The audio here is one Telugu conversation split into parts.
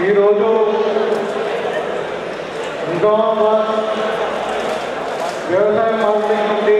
ఈరోజు నిజామాబాద్ వ్యవసాయ మార్కెట్ నుండి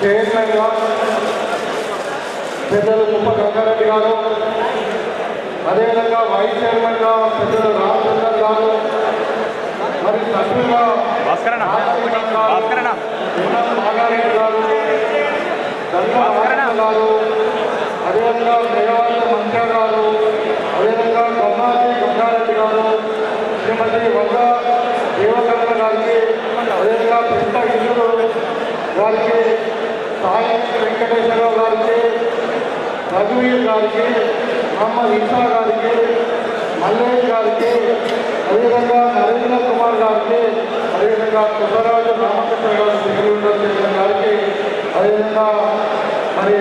చైర్మన్గా పెద్దలు ముప్ప గంగారెడ్డి గారు అదేవిధంగా వైస్ చైర్మన్గా పెద్దలు రామచంద్ర గారు మరి సభ్యులుగా రామచంద్రన్ గారు, భాస్కరన్న ఉన్నత నాగారెడ్డి గారు గంగా రామచంద్ర గారు అదేవిధంగా మేఘవాళ్ళ మంత్రి గారు అదేవిధంగా గమ్మాజీ గంగారెడ్డి గారు శ్రీమతి వంగ దేవకరణ గారికి అదేవిధంగా పెద్ద ఇల్లు గారికి సాయి వెంకటేశ్వరరావు గారికి రఘువీర్ గారికి మహమ్మద్ ఈసా గారికి మల్లేష్ గారికి అదేవిధంగా నరేంద్ర కుమార్ గారికి అదేవిధంగా కుసరాజు రామకృష్ణ గారు సెక్రటరీ గారికి అదేవిధంగా మరి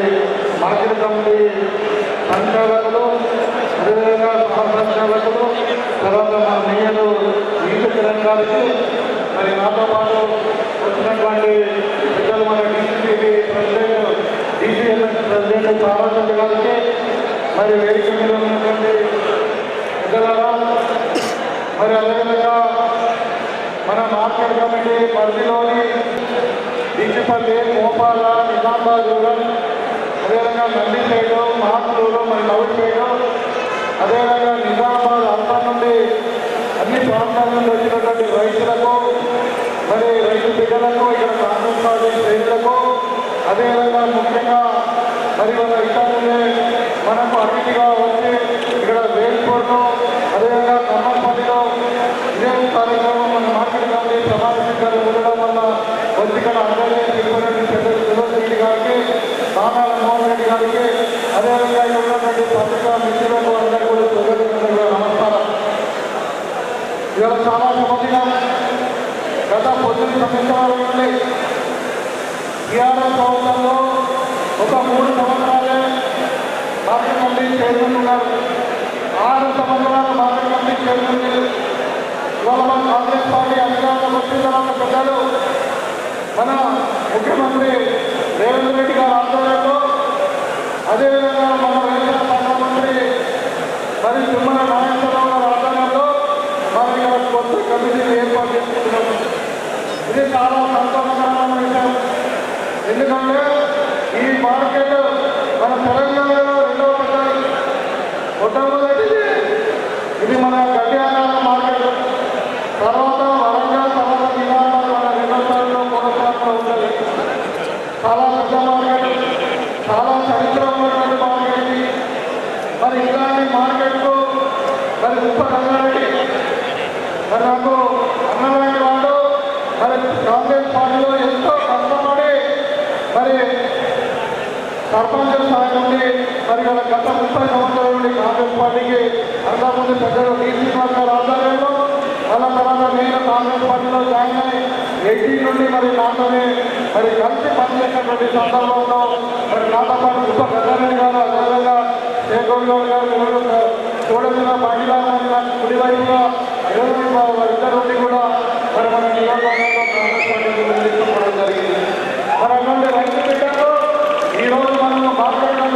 మార్కెట్ కమిటీ సంచాలకులు అదేవిధంగా సహ సంచాలకులు తర్వాత మా మేయర్ నీటి కిరణ్ మరి నాతో పాటు వచ్చినటువంటి పెద్దలు మన DCP president DCMS president Tarachandra గారికి మరి వేదిక మీద ఉన్నటువంటి పెద్దలారా మరి అదేవిధంగా మన మార్కెట్ కమిటీ పరిధిలోని డిచ్చిపల్లి మోపాల నిజామాబాద్ రూరల్ అదేవిధంగా నంది సైడు మహాత్మూరు మరి నవ్వు సైడు అదేవిధంగా నిజామాబాద్ అంతా నుండి అన్ని ప్రాంతాల నుండి వచ్చినటువంటి రైతులకు మరి రైతు బిడ్డలకు ఇక్కడ కాంగ్రెస్ పార్టీ శ్రేణులకు అదేవిధంగా ముఖ్యంగా మరి మన ఇతరులే మనకు అతిథిగా వచ్చి ఇక్కడ వేల్పూర్లో అదేవిధంగా కమ్మపల్లిలో ఇదే కార్యక్రమం మన మార్కెట్ కమిటీ సమావేశంగా ఉండడం వల్ల వచ్చి ఇక్కడ అందరూ తిరుగుతున్న పెద్దలు సురేష్ రెడ్డి గారికి నానాల మోహన్ రెడ్డి గారికి అదేవిధంగా మిత్రులకు అందరికీ కూడా కృతజ్ఞతలు నమస్కారం ఇవాళ చాలా గత పొద్దున్న సంవత్సరాల నుండి టీఆర్ఎస్ ప్రభుత్వంలో ఒక మూడు సంవత్సరాలే మార్కెట్ కమిటీ చైర్మన్ ఉన్నారు ఆరు సంవత్సరాలు మార్కెట్ కమిటీ చైర్మన్ ఇవాళ మన కాంగ్రెస్ పార్టీ అధికారంలోకి వచ్చిన తర్వాత పెద్దలు మన ముఖ్యమంత్రి రేవంత్ రెడ్డి గారు ఆధ్వర్యంలో అదేవిధంగా మన వ్యవసాయ శాఖ మంత్రి మరి తుమ్మల నాయకరావు గారి ఆధ్వర్యంలో మనం ఇక్కడ కొత్త కమిటీని ఏర్పాటు చేసుకుంటున్నాము ఇది చాలా సంతోషకరమైన విషయం. ఎందుకంటే ఈ మార్కెట్ మన తెలంగాణలో రెండవ పెద్ద మొట్టమొదటిది ఇది మన గడ్డియాల మార్కెట్. తర్వాత వరంగల్ తర్వాత నిజామాబాద్ మన రెండో స్థానంలో మూడో స్థానంలో ఉంటుంది చాలా పెద్ద మార్కెట్. చాలా చరిత్ర ఉన్నటువంటి మార్కెట్ మరి ఇలాంటి మార్కెట్లో మరి ఉప్ప రంగారెడ్డి మరి నాకు అన్నమైన వాడు మరి కాంగ్రెస్ పార్టీలో ఎంతో కష్టపడి మరి సర్పంచ్ స్థాయి నుండి మరి వాళ్ళ గత ముప్పై సంవత్సరాల నుండి కాంగ్రెస్ పార్టీకి అంతకుముందు పెద్దలు టీసీ గారి ఆధ్వర్యంలో అలా తర్వాత నేను కాంగ్రెస్ పార్టీలో జాయిన్ అయ్యి ఎయిటీ నుండి మరి నాతోనే మరి కలిసి పనిచేసినటువంటి సందర్భంలో మరి నాతో పాటు ఉప గంగారెడ్డి గారు అదేవిధంగా శేఖర్ గౌడ్ గారు ఎవరు మహిళా మహిళ మరి నాకు ఇరవై వారిద్దరు నుండి కూడా మరి మన నియోజకవర్గంలో కాంగ్రెస్ పార్టీకి వెళ్ళిపోవడం జరిగింది. మరి అటువంటి రైతు బిడ్డలు ఈరోజు మనం మాట్లాడడం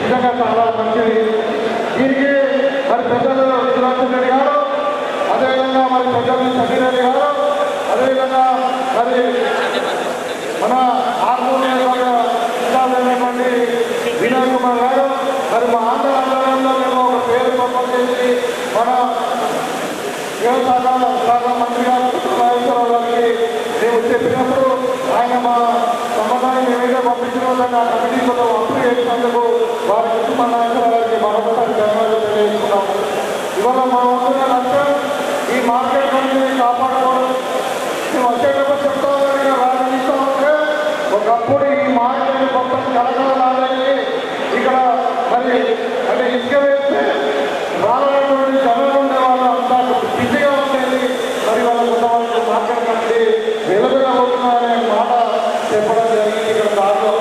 నిజంగా చాలా మంచిది. దీనికి మరి పెద్దలు సురేష్ రెడ్డి గారు అదేవిధంగా మరి పెద్దలు సతీరెడ్డి గారు అదేవిధంగా మరి మన ఆర్మూర్ నియోజకవర్గ వినయ్ కుమార్ గారు మరి మా ఆంధ్ర ఆందోళనలో మేము ఒక పేరు చేసి మన వ్యవసాయ శాఖ మంత్రి గారు నాగేశ్వరరావు గారికి మేము చెప్పినప్పుడు ఆయన మా సమాధానం ఏమైతే పంపించిన వాళ్ళని ఆ కమిటీలో అప్రూవ్ చేసినందుకు వారి కుటుంబ నాయకుల గారికి మరొకసారి ధన్యవాదాలు తెలియజేసుకున్నాము ఇవాళ మా వంతున్న లక్ష్యం ఈ మార్కెట్ కమిటీని కాపాడుకోవడం మేము వచ్చేటప్పుడు చెప్తా ఉన్నాం రాజకీయ ఉంటే ఒకప్పుడు ఈ మార్కెట్ మొత్తం కలకలలాడేది ఇక్కడ మరి అంటే ఇసుక వేస్తే రానటువంటి జనాలు ఉండే వాళ్ళు అంతా బిజీగా ఉండేది మరి వాళ్ళ కొంతమంది మార్కెట్ కమిటీ వెలుగురవుతున్నారనే మాట చెప్పడం జరిగింది ఇక్కడ దాంట్లో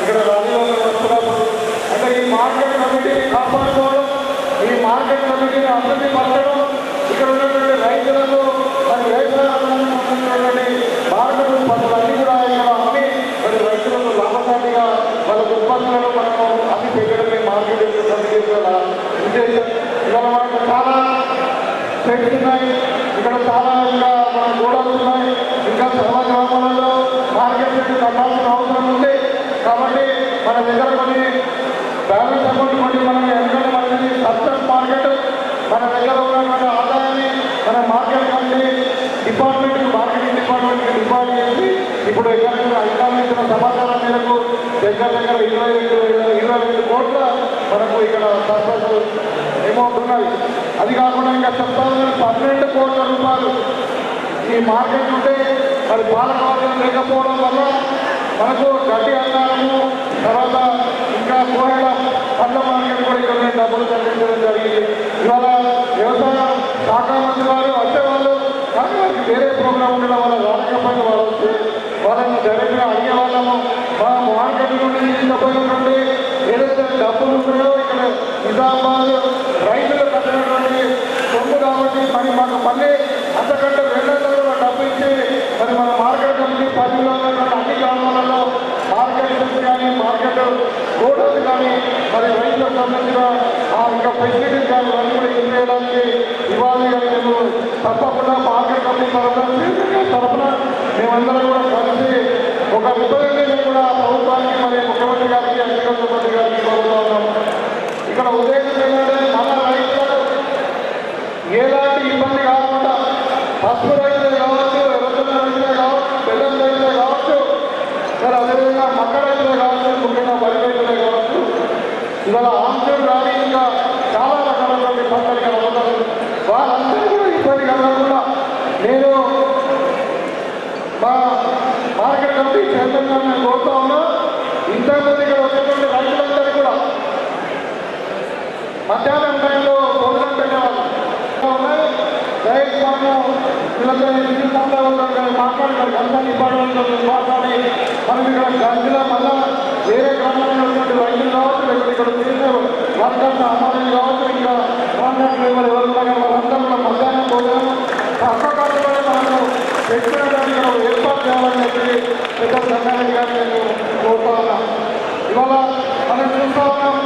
ఇక్కడ రాజీవ్ వస్తున్నప్పుడు అంటే ఈ మార్కెట్ కమిటీని కాపాడుకోవడం ఈ మార్కెట్ కమిటీని పరచడం ఇక్కడ ఉన్నటువంటి రైతులకు మరి వ్యవసాయాన్ని ఉన్నటువంటి పనులన్నీ కూడా ఇక్కడ అమ్మి మరి రైతులకు లాభసాటిగా వాళ్ళ ఉత్పత్తులను మనము అమ్మి పెట్టడమే మార్కెట్ ఉద్దేశం. ఇవాళ మనకు చాలా చెట్లు ఇక్కడ చాలా ఇంకా మన గోడలు ఉన్నాయి. ఇంకా చాలా గ్రామాలలో మార్కెట్ కట్టాల్సిన అవసరం ఉంది. కాబట్టి మన దగ్గర కొన్ని బ్యాలెన్స్ అకౌంట్ కొన్ని మనం ఎందుకంటే మనది సబ్సిడీ మార్కెట్ మన దగ్గర ఉన్నటువంటి ఆదాయాన్ని మన market committee department marketing department deposit చేసి ఇప్పుడు ఎక్కడ అధికారులు ఇచ్చిన సమాచారం మేరకు దగ్గర దగ్గర ఇరవై రెండు ఇరవై రెండు కోట్ల మనకు ఇక్కడ సర్ఫస్ అమౌంట్ ఉన్నది అది కాకుండా ఇంకా చెప్తాను పన్నెండు కోట్ల రూపాయలు ఈ మార్కెట్ ఉంటే మరి పాలకవర్గం లేకపోవడం వల్ల మనకు గడ్డి అన్నారము తర్వాత ఇంకా కూరగాయల పండ్ల మార్కెట్ కూడా ఇక్కడ డబ్బులు తగ్గించడం జరిగింది. ఇవాళ వ్యవసాయ శాఖ మంది వారు వచ్చేవాళ్ళు కానీ వారికి వేరే ప్రోగ్రాం ఉండడం వల్ల రాలేకపోయిన వాళ్ళు వస్తే వాళ్ళని డైరెక్ట్గా అడిగే వాళ్ళము. మా మార్కెట్ నుండి తీసుకుపోయినటువంటి ఏదైతే డబ్బులు ఉన్నాయో ఇక్కడ నిజామాబాద్ రైతులు కట్టినటువంటి సొమ్ము కాబట్టి మరి మాకు మళ్ళీ అంతకంటే రెండో డబ్బు ఇచ్చి మరి మన మార్కెట్ కమిటీ పరిధిలో అన్ని గ్రామాలలో మార్కెట్ కానీ మార్కెట్ గోడౌన్స్ కానీ మరి రైతులకు సంబంధించిన ఇంకా ఫెసిలిటీస్ కానీ ఇవన్నీ కూడా చేయడానికి ఇవ్వాలి అని మేము తప్పకుండా మార్కెట్ కమిటీ తరఫున తరఫున మేమందరం కూడా కలిసి ఒక రిప్రజెంటేషన్ కూడా ప్రభుత్వానికి మరి ముఖ్యమంత్రి గారికి అగ్రికల్చర్ మంత్రి గారికి కోరుతా ఉన్నాము ఇక్కడ ఉద్దేశం ఏంటంటే మన రైతులకు ఎలాంటి ఇబ్బంది కాకుండా పసుపు రైతులే కావచ్చు ఎర్రజొన్న రైతులే కావచ్చు బెల్లం రైతులే కావచ్చు మరి అదేవిధంగా మక్క రైతులే కావచ్చు ముఖ్యంగా వరి రైతులే కావచ్చు. ఇవాళ ఆంధ్రులు రాని ఇంకా చాలా రకాలైనటువంటి పంటలు ఇక్కడ ఉన్నారు వాళ్ళందరూ కూడా ఇబ్బంది కలగకుండా నేను మా మార్కెట్ కమిటీ నేను కోరుతా ఉన్నా. ఇంతకుముందు ఇక్కడ వచ్చినటువంటి రైతులందరూ కూడా మధ్యాహ్నం టైంలో భోజనం పెట్టేవాళ్ళు. ఉన్నాయి. దయచేసి మనము వీళ్ళతో ఇంటి సంస్థ వాళ్ళతో కలిసి మాట్లాడి మనం ఇక్కడ గంజలో మళ్ళా వేరే గ్రామంలో ఉన్నటువంటి రైతులు కావచ్చు లేకపోతే ఇక్కడ చేసే వర్కర్స్ అమ్మాయిలు కావచ్చు. ఇంకా కాంట్రాక్ట్ లేబర్ ఎవరు ఉన్నా వాళ్ళందరూ కూడా మధ్యాహ్నం భోజనం తప్పకుండా మనం పెట్టినటువంటి ఏర్పాటు చేయాలని చెప్పి పెద్ద సంగారెడ్డి నేను కోరుతా ఉన్నా ఇవాళ మనం చూస్తా ఉన్నాం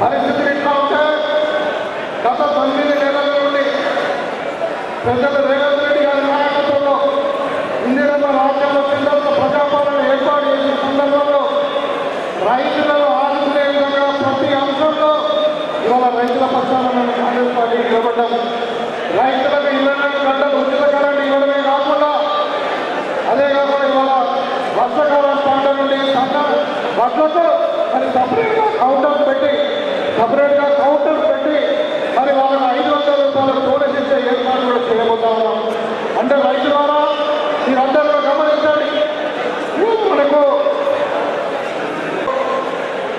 పరిస్థితులు ఇట్లా ఉంటే గత తొమ్మిది నెలల నుండి పెద్దలు రేవంత్ రెడ్డి గారి నాయకత్వంలో ఇందిరమ్మ రాజ్యంలో పిల్లలకు ప్రజాపాలన ఏర్పాటు చేసిన సందర్భంలో రైతులను ఆదుకునే విధంగా ప్రతి అంశంలో ఇవాళ రైతుల పక్షాన కాంగ్రెస్ పార్టీ నిలబడ్డాము రైతులకు ఇరవై నాలుగు గంటలు ఉచిత కరెంట్ ఇవ్వడమే కాకుండా అదే కాకుండా ఇవాళ వర్షాకాలం పంట నుండి సన్న వడ్లతో మరి సపరేట్గా కౌంటర్ పెట్టి సపరేట్గా కౌంటర్ పెట్టి మరి వాళ్ళని ఐదు వందల రూపాయలు బోనస్ ఇచ్చే ఏర్పాటు కూడా చేయబోతా ఉన్నాం. అంటే రైతు ద్వారా మీరందరూ కూడా గమనించండి. మనకు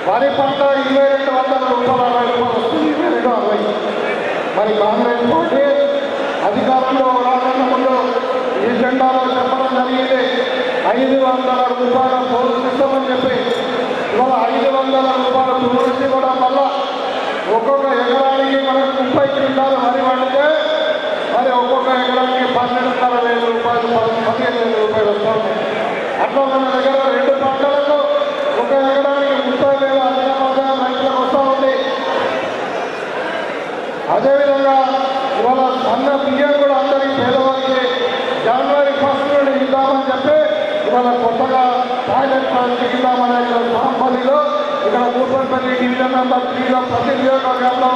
వరి పంట ఇరవై రెండు వందల రూపాయల అరవై రూపాయలు వస్తుంది. ఇరవై రెండు అరవై. మరి కాంగ్రెస్ పార్టీ అధికారంలో రాకన్నా ముందు ఈ జెండాలో చెప్పడం జరిగింది ఐదు వందల రూపాయల బోనస్ ఇస్తామని చెప్పి ఇవాళ ఐదు వందల రూపాయల బోనస్ ఇవ్వడం వల్ల ఒక్కొక్క ఎకరానికి మనకు ముప్పై క్వింటాలు వరి పండితే మరి ఒక్కొక్క ఎకరానికి పన్నెండున్నర వేల రూపాయలు పది- పదిహేను వేల రూపాయలు వస్తుంది. అట్లా మన దగ్గర రెండు పంటలకు ఒక ఎకరానికి ముప్పై వేల అధిక రైతులకు వస్తూ ఉంది. అదేవిధంగా ఇవాళ సన్న బియ్యం కూడా అందరికీ పేదవారికి జనవరి ఫస్ట్ నుండి ఇద్దామని చెప్పి ఇవాళ కొత్తగా టాయిలెట్ ప్రాజెక్ట్ ఇద్దామని సాంపల్లిలో ఇక్కడ కూపన్పల్లి డివిజన్ నెంబర్ త్రీలో ప్రతి నియోజకవర్గంలో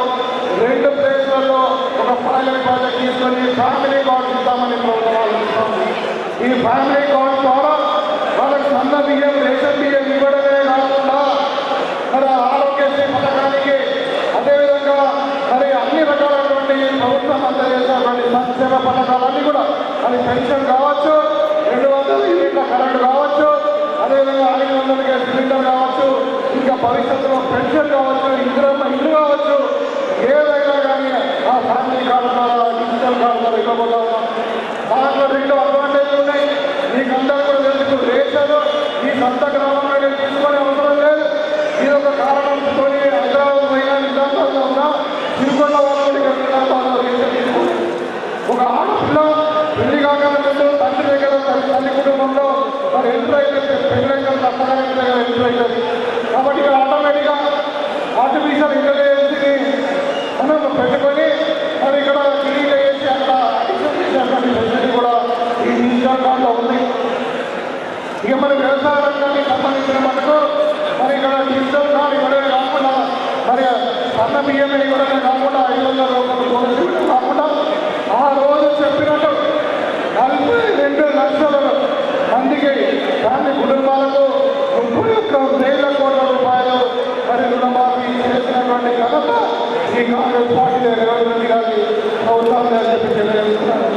రెండు ప్లేస్లలో ఒక టాయిలెట్ ప్రాజెక్ట్ తీసుకొని ఫ్యామిలీ కార్డు ఇద్దామని ప్రభుత్వం ఈ ఫ్యామిలీ కార్డు ద్వారా వాళ్ళకి సన్న బియ్యం రేషన్ బియ్యం ఇవ్వడమే కాకుండా మరి ఆరోగ్యశ్రీ పథకానికి అదేవిధంగా మరి అన్ని రకాలైనటువంటి ప్రభుత్వం అందజేసినటువంటి సంక్షేమ పథకాలన్నీ కూడా అది పెన్షన్ కావచ్చు రెండు వందల యూనిట్ల కరెంట్ కావచ్చు అదేవిధంగా ఐదు సిలిండర్ కావచ్చు ఇంకా భవిష్యత్తులో పెన్షన్ కావచ్చు ఇంద్ర ఇల్లు కావచ్చు ఏదైనా కానీ ఆ ఫ్యామిలీ కార్డు ద్వారా డిజిటల్ కార్డు ద్వారా ఇవ్వబోతా ఉన్నాం. దాంట్లో రెండు అడ్వాంటేజ్లు ఉన్నాయి. మీకు అందరూ కూడా తెలుసు రేషన్ ఈ సొంత గ్రామంలో తీసుకునే అవసరం లేదు. ఇది ఒక కారణంతో హైదరాబాద్ పోయినా నిజామాబాద్లో ఉన్నా తిరుపతిలో వాళ్ళు కూడా ఇక్కడ నిజామాబాద్లో రేషన్ తీసుకోండి ఒక ఆడపిల్ల పెళ్ళి కాకముందు తండ్రి దగ్గర తల్లి కుటుంబంలో ఎంటర్ అయితే పెళ్ళైతే తప్పగానే ఎంటర్ అవుతుంది కాబట్టి ఇక్కడ ఆటోమేటిక్గా ఆర్టిఫిషియల్ ఇంటెలిజెన్స్ని అన్నం పెట్టుకొని మరి ఇక్కడ క్లీన్ చేసి అక్కడ అడిషన్ ఫెసిలిటీ కూడా ఈ డిజిటల్ కార్డులో ఉంది ఇక మరి వ్యవసాయ రంగానికి సంబంధించిన మటుకు మరి ఇక్కడ డిజిటల్ కార్డు ఇవ్వడమే కాకుండా మరి అన్న బియ్యం ఇవ్వడమే కాకుండా ఐదు వందల రూపాయలు బోనస్ ఇవ్వడం కాకుండా ఆ రోజు చెప్పినట్టు నలభై రెండు లక్షల మందికి దాని కుటుంబాలకు ముప్పై ఒక్క వేల కోట్ల రూపాయలు మరి రుణమాఫీ చేసినటువంటి ఘనత ఈ కాంగ్రెస్ పార్టీ రేవంత్ రెడ్డి గారి ప్రభుత్వం చెప్పి తెలియజేస్తున్నారు.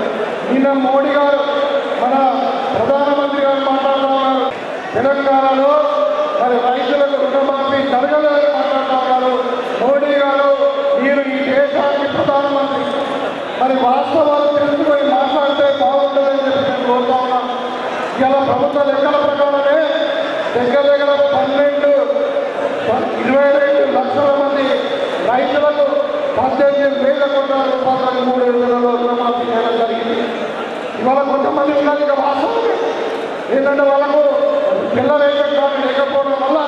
నిన్న మోడీ గారు మన ప్రధానమంత్రి గారు మాట్లాడుతూ ఉన్నారు. తెలంగాణలో మరి రైతులకు రుణమాఫీ జరగలేదని మాట్లాడుతూ ఉన్నారు. మోడీ గారు మీరు ఈ దేశానికి ప్రధానమంత్రి. మరి వాస్తవాలు తెలుసుకొని మాట్లాడితే బాగుంటుందని చెప్పి నేను కోరుతా ఉన్నాను ఇలా ప్రభుత్వ లెక్కల ప్రకారమే దగ్గర దగ్గర పన్నెండు ఇరవై రెండు లక్షల మంది రైతులకు పద్దెనిమిది వేల కోట్ల రూపాయలు మూడు వేలలో రుణమాఫీ చేయడం జరిగింది. ఇవాళ కొంతమంది ఉన్నారు ఇక వాస్తవమే. ఏంటంటే వాళ్ళకు పిల్లలు రేషన్ కార్డు లేకపోవడం వల్ల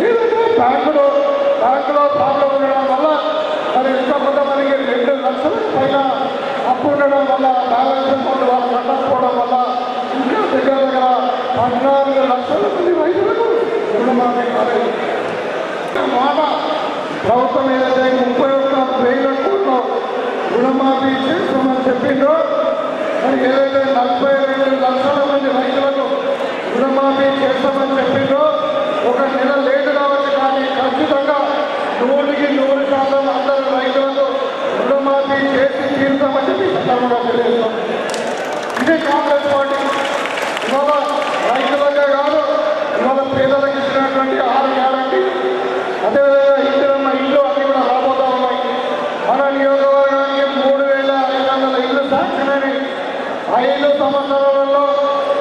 లేదంటే బ్యాంకులో బ్యాంకులో ప్రాబ్లం ఉండడం వల్ల మరి ఇంకా కొంతమందికి రెండు లక్షల పైన అప్పు ఉండడం వల్ల బ్యాలెన్స్ అకౌంట్ వాళ్ళు కట్టకపోవడం వల్ల పద్నాలుగు లక్షల మంది రైతులకు రుణమాఫీ కాలేదు మాట ప్రభుత్వం ఏదైతే ముప్పై ఒక్క వేల కోట్లు రుణమాఫీ చేస్తామని చెప్పిందో మరి ఏదైతే నలభై రెండు లక్షల మంది రైతులకు రుణమాఫీ చేస్తామని చెప్పిందో ఒక నెల లేటు కావచ్చు కానీ ఖచ్చితంగా నూటికి నూరు శాతం అందరూ రైతులకు రుణమాఫీ చేసి తీరుతామని చెప్పి సందర్భంగా తెలియజేస్తాం ఇదే కాంగ్రెస్ పార్టీ. రైతులకే కాదు ఇవాళ పేదలకు ఇచ్చినటువంటి ఆరు గ్యారంటీ అదేవిధంగా ఇందిరమ్మ ఇల్లు అన్ని కూడా రాబోతా ఉన్నాయి మన నియోజకవర్గానికి మూడు వేల ఐదు వందల ఇల్లు శాంక్షన్ ఐదు సంవత్సరాలలో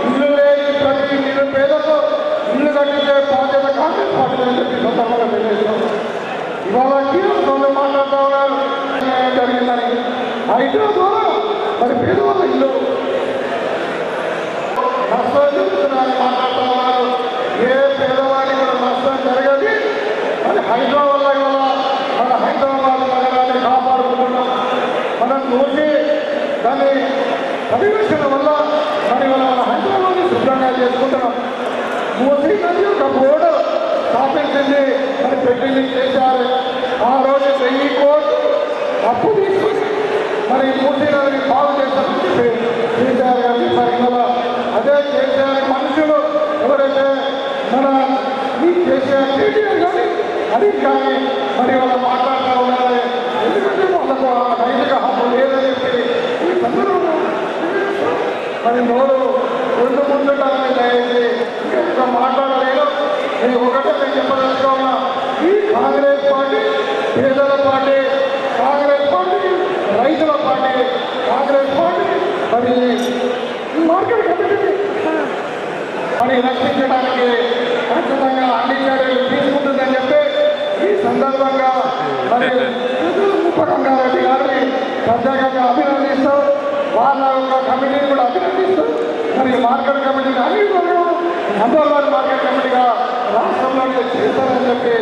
ఇల్లు లేని ప్రతి నిరుపేదకు ఇల్లు కట్టించే బాధ్యత కాంగ్రెస్ పార్టీ అని చెప్పి సందర్భంగా తెలియజేస్తాం ఇవాళ కీలకంలో మాట్లాడుతూ ఉన్నారు జరిగిందని ఐదు ద్వారా మరి పేదవాళ్ళ ఇల్లు నష్టం జరుగుతున్నారని కూడా నష్టం మరి హైదరాబాద్ హైదరాబాద్ కాపాడుకుంటున్నాం మనం వల్ల శుభ్రంగా చేసుకుంటున్నాం మూసీ నది ఒక బోర్డు స్థాపించింది మరి పెట్టింది చేశారు ఆ రోజు వెయ్యి కోట్లు అప్పు తీసుకుని మరి మూసీ నదిని బాగు చేస్తామని చేశారు కానీ మరి ఇవాళ అదే కేసీఆర్ మనుషులు ఎవరైతే మన ఈ కేటీఆర్ కానీ అది కానీ మరి వాళ్ళు మాట్లాడుతూ ఉండాలి ఎందుకంటే వాళ్ళకు ఆ. నైతిక హక్కు లేదని చెప్పి సందర్భంలో మరి నోరు రెండు ముందుండాలని దయచేసి ఇంకా మాట్లాడలేదు నేను ఒకటే నేను ఈ కాంగ్రెస్ పార్టీ పేదల పార్టీ కాంగ్రెస్ పార్టీ రైతుల పార్టీ కాంగ్రెస్ పార్టీ మరి మార్కెట్ కమిటీ మరి రక్షించడానికి ఖచ్చితంగా అన్ని చర్యలు తీసుకుంటుందని చెప్పి ఈ సందర్భంగా మరి ఉపరంగారెడ్డి గారిని ప్రత్యేకంగా అభినందిస్తూ వాళ్ళ యొక్క కమిటీని కూడా అభినందిస్తూ మరి మార్కెట్ కమిటీని అన్ని హైదరాబాద్ మార్కెట్ కమిటీగా రాష్ట్రంలోనే చేస్తారని చెప్పి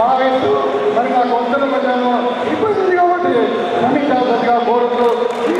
భావిస్తూ మరి నాకు వంతులు కొంచెం ఇబ్బంది కాబట్టి క్షమించాల్సిందిగా కోరుతూ ఈ